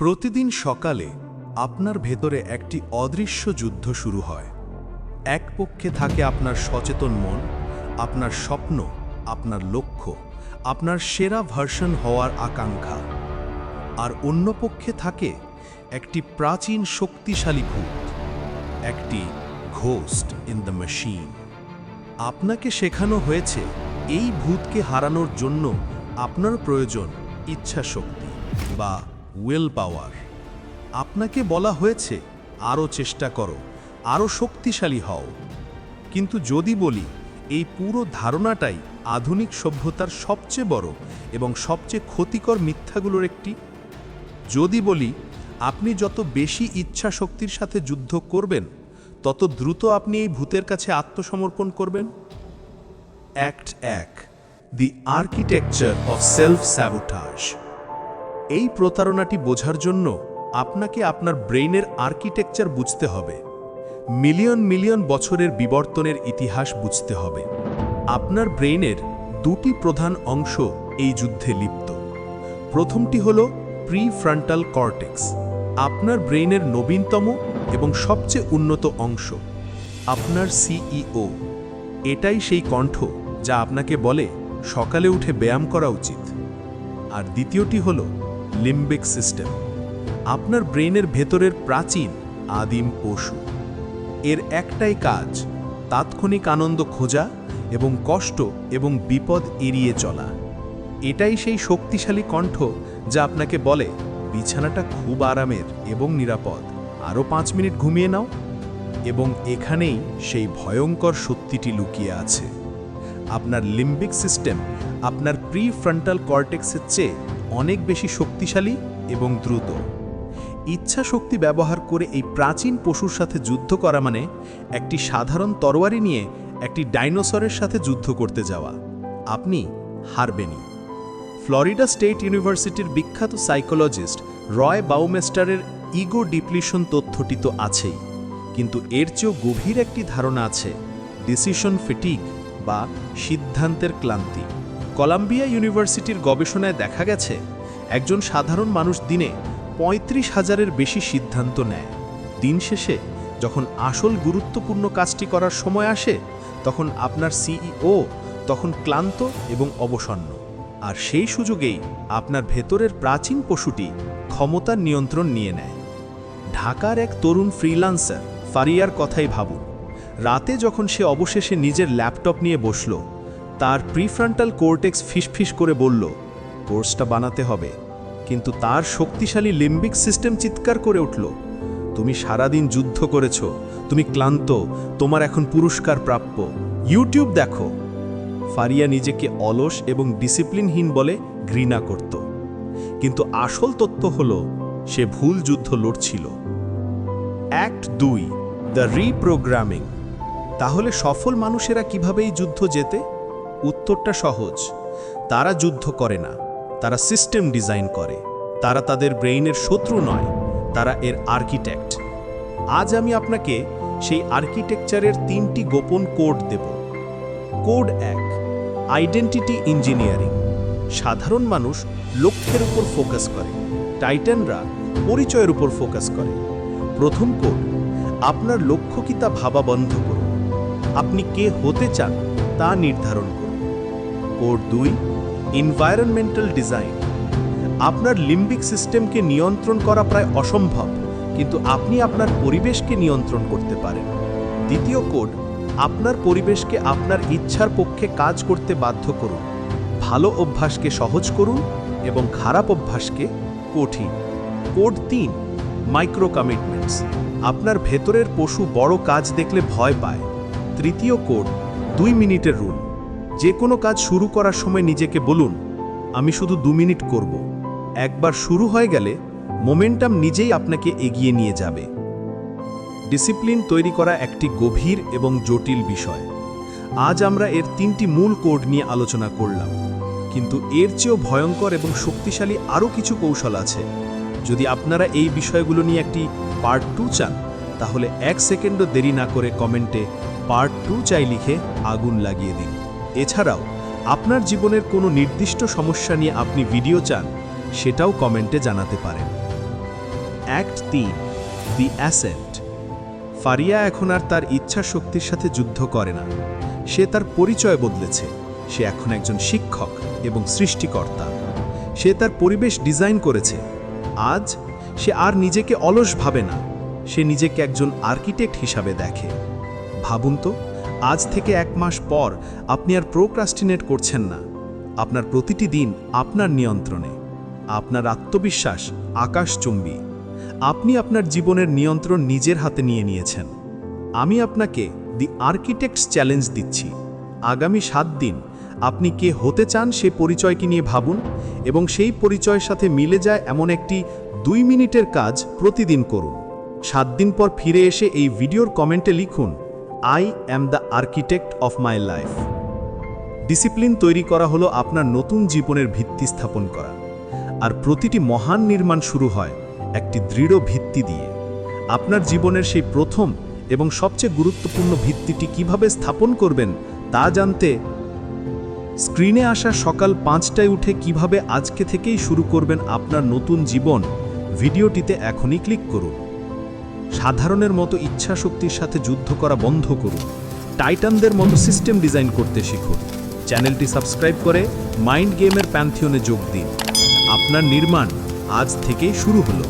প্রতিদিন সকালে আপনার ভেতরে একটি অদৃশ্য যুদ্ধ শুরু হয়। এক পক্ষে থাকে আপনার সচেতন মন, আপনার স্বপ্ন, আপনার লক্ষ্য, আপনার সেরা ভার্সন হওয়ার আকাঙ্ক্ষা। আর অন্য পক্ষে থাকে একটি প্রাচীন শক্তিশালী ভূত, একটি ঘোস্ট ইন দ্য মেশিন। আপনাকে শেখানো হয়েছে, এই ভূতকে হারানোর জন্য আপনার প্রয়োজন ইচ্ছা শক্তি বা উইল পাওয়ার আপনাকে বলা হয়েছে আরও চেষ্টা করো আরও শক্তিশালী হও। কিন্তু যদি বলি, এই পুরো ধারণাটাই আধুনিক সভ্যতার সবচেয়ে বড় এবং সবচেয়ে ক্ষতিকর মিথ্যাগুলোর একটি। যদি বলি, আপনি যত বেশি ইচ্ছা শক্তির সাথে যুদ্ধ করবেন, তত দ্রুত আপনি এই ভূতের কাছে আত্মসমর্পণ করবেন। অ্যাক্ট এক the architecture of self sabotage এই প্রতারণাটি বোঝার জন্য আপনাকে আপনার ব্রেইনের আর্কিটেকচার বুঝতে হবে। মিলিয়ন মিলিয়ন বছরের বিবর্তনের ইতিহাস বুঝতে হবে। আপনার ব্রেইনের দুটি প্রধান অংশ এই যুদ্ধে লিপ্ত। প্রথমটি হল প্রি ফ্রন্টাল কর্টেক্স, আপনার ব্রেইনের নবীনতম এবং সবচেয়ে উন্নত অংশ। আপনার সিইও, এটাই সেই কণ্ঠ যা আপনাকে বলে সকালে উঠে ব্যায়াম করা উচিত। আর দ্বিতীয়টি হল লিম্বিক সিস্টেম আপনার ব্রেনের ভেতরের প্রাচীন আদিম পশু। এর একটাই কাজ, তাৎক্ষণিক আনন্দ খোঁজা এবং কষ্ট এবং বিপদ এড়িয়ে চলা। এটাই সেই শক্তিশালী কণ্ঠ যা আপনাকে বলে, বিছানাটা খুব আরামের এবং নিরাপদ। আরও পাঁচ মিনিট ঘুমিয়ে নাও। এবং এখানেই সেই ভয়ঙ্কর সত্যিটি লুকিয়ে আছে। আপনার লিম্বিক সিস্টেম আপনার প্রি ফ্রন্টাল কর্টেক্সের চেয়ে অনেক বেশি শক্তিশালী এবং দ্রুত। ইচ্ছা শক্তি ব্যবহার করে এই প্রাচীন পশুর সাথে যুদ্ধ করা মানে একটি সাধারণ তরোয়ারি নিয়ে একটি ডাইনোসরের সাথে যুদ্ধ করতে যাওয়া। আপনি হারবেনই। ফ্লোরিডা স্টেট ইউনিভার্সিটির বিখ্যাত সাইকোলজিস্ট রয় বাউমেস্টারের ইগো ডিপ্লিশন তথ্যটি তো আছেই, কিন্তু এর চেয়েও গভীর একটি ধারণা আছে, ডিসিশন ফিটিক বা সিদ্ধান্তের ক্লান্তি। কলাম্বিয়া ইউনিভার্সিটির গবেষণায় দেখা গেছে, একজন সাধারণ মানুষ দিনে পঁয়ত্রিশ হাজারের বেশি সিদ্ধান্ত নেয়। দিন শেষে যখন আসল গুরুত্বপূর্ণ কাজটি করার সময় আসে, তখন আপনার সিইও তখন ক্লান্ত এবং অবসন্ন। আর সেই সুযোগেই আপনার ভেতরের প্রাচীন পশুটি ক্ষমতার নিয়ন্ত্রণ নিয়ে নেয়। ঢাকার এক তরুণ ফ্রিলান্সার ফারিয়ার কথাই ভাবুন। রাতে যখন সে অবশেষে নিজের ল্যাপটপ নিয়ে বসল তার প্রিফ্রন্টাল কোর্টেক্স ফিসফিস করে বলল, কোর্সটা বানাতে হবে। কিন্তু তার শক্তিশালী লিম্বিক সিস্টেম চিৎকার করে উঠল, তুমি সারাদিন যুদ্ধ করেছ, তুমি ক্লান্ত, তোমার এখন পুরস্কার প্রাপ্য। ইউটিউব দেখো। ফারিয়া নিজেকে অলস এবং ডিসিপ্লিনহীন বলে ঘৃণা করত। কিন্তু আসল তথ্য হল, সে ভুল যুদ্ধ লড়ছিল। অ্যাক্ট দুই, দ্য রিপ্রোগ্রামিং। তাহলে সফল মানুষেরা কীভাবে এই যুদ্ধ জেতে? উত্তরটা সহজ। তারা যুদ্ধ করে না, তারা সিস্টেম ডিজাইন করে। তারা তাদের ব্রেইনের শত্রু নয়, তারা এর আর্কিটেক্ট। আজ আমি আপনাকে সেই আর্কিটেকচারের তিনটি গোপন কোড দেব। কোড এক, আইডেন্টিটি ইঞ্জিনিয়ারিং। সাধারণ মানুষ লক্ষ্যের উপর ফোকাস করে, টাইটানরা পরিচয়ের উপর ফোকাস করে। প্রথম কোড, আপনার লক্ষ্য কি তা ভাবা বন্ধ করুন। আপনি কে হতে চান তা নির্ধারণ করুন। কোড দুই এনভায়রনমেন্টাল ডিজাইন আপনার লিম্বিক সিস্টেমকে নিয়ন্ত্রণ করা প্রায় অসম্ভব, কিন্তু আপনি আপনার পরিবেশকে নিয়ন্ত্রণ করতে পারেন। দ্বিতীয় কোড, আপনার পরিবেশকে আপনার ইচ্ছার পক্ষে কাজ করতে বাধ্য করুন। ভালো অভ্যাসকে সহজ করুন এবং খারাপ অভ্যাসকে কঠিন। কোড তিন মাইক্রো কমিটমেন্টস আপনার ভেতরের পশু বড় কাজ দেখলে ভয় পায়। তৃতীয় কোড, দুই মিনিটের রুল যে কোনো কাজ শুরু করার সময় নিজেকে বলুন, আমি শুধু দু মিনিট করব। একবার শুরু হয়ে গেলে মোমেন্টাম নিজেই আপনাকে এগিয়ে নিয়ে যাবে। ডিসিপ্লিন তৈরি করা একটি গভীর এবং জটিল বিষয়। আজ আমরা এর তিনটি মূল কোড নিয়ে আলোচনা করলাম, কিন্তু এর চেয়েও ভয়ঙ্কর এবং শক্তিশালী আরও কিছু কৌশল আছে। যদি আপনারা এই বিষয়গুলো নিয়ে একটি পার্ট টু চান, তাহলে এক সেকেন্ডও দেরি না করে কমেন্টে পার্ট টু চাই লিখে আগুন লাগিয়ে দিন। এছাড়াও, আপনার জীবনের কোনো নির্দিষ্ট সমস্যা নিয়ে আপনি ভিডিও চান, সেটাও কমেন্টে জানাতে পারেন। অ্যাক্ট তিন, দি অ্যাসেন্ট। ফারিয়া এখন আর তার ইচ্ছা শক্তির সাথে যুদ্ধ করে না। সে তার পরিচয় বদলেছে। সে এখন একজন শিক্ষক এবং সৃষ্টিকর্তা। সে তার পরিবেশ ডিজাইন করেছে। আজ সে আর নিজেকে অলস ভাবে না। সে নিজেকে একজন আর্কিটেক্ট হিসাবে দেখে। ভাবুন তো আজ থেকে এক মাস পর আপনি আর প্রোক্রাস্টিনেট করছেন না। আপনার প্রতিটি দিন আপনার নিয়ন্ত্রণে। আপনার আত্মবিশ্বাস আকাশচুম্বী আপনি আপনার জীবনের নিয়ন্ত্রণ নিজের হাতে নিয়ে নিয়েছেন। আমি আপনাকে দি আর্কিটেক্টস চ্যালেঞ্জ দিচ্ছি। আগামী সাত দিন আপনি কে হতে চান সে পরিচয়কে নিয়ে ভাবুন এবং সেই পরিচয়ের সাথে মিলে যায় এমন একটি দুই মিনিটের কাজ প্রতিদিন করুন। সাত দিন পর ফিরে এসে এই ভিডিওর কমেন্টে লিখুন I am the architect of my life discipline তৈরি করা হলো আপনার নতুন জীবনের ভিত্তি স্থাপন করা। আর প্রতিটি মহান নির্মাণ শুরু হয় একটি দৃঢ় ভিত্তি দিয়ে। আপনার জীবনের সেই প্রথম এবং সবচেয়ে গুরুত্বপূর্ণ ভিত্তিটি কীভাবে স্থাপন করবেন তা জানতে স্ক্রিনে আসা সকাল পাঁচটায় উঠে কীভাবে আজকে থেকেই শুরু করবেন আপনার নতুন জীবন, ভিডিওটিতে এখনই ক্লিক করুন। সাধারণের মতো ইচ্ছা শক্তির সাথে যুদ্ধ করা বন্ধ করুন। টাইটানদের মতো সিস্টেম ডিজাইন করতে শিখুন। চ্যানেলটি সাবস্ক্রাইব করে মাইন্ড গেমের প্যান্থিয়নে যোগ দিন। আপনার নির্মাণ আজ থেকেই শুরু হলো।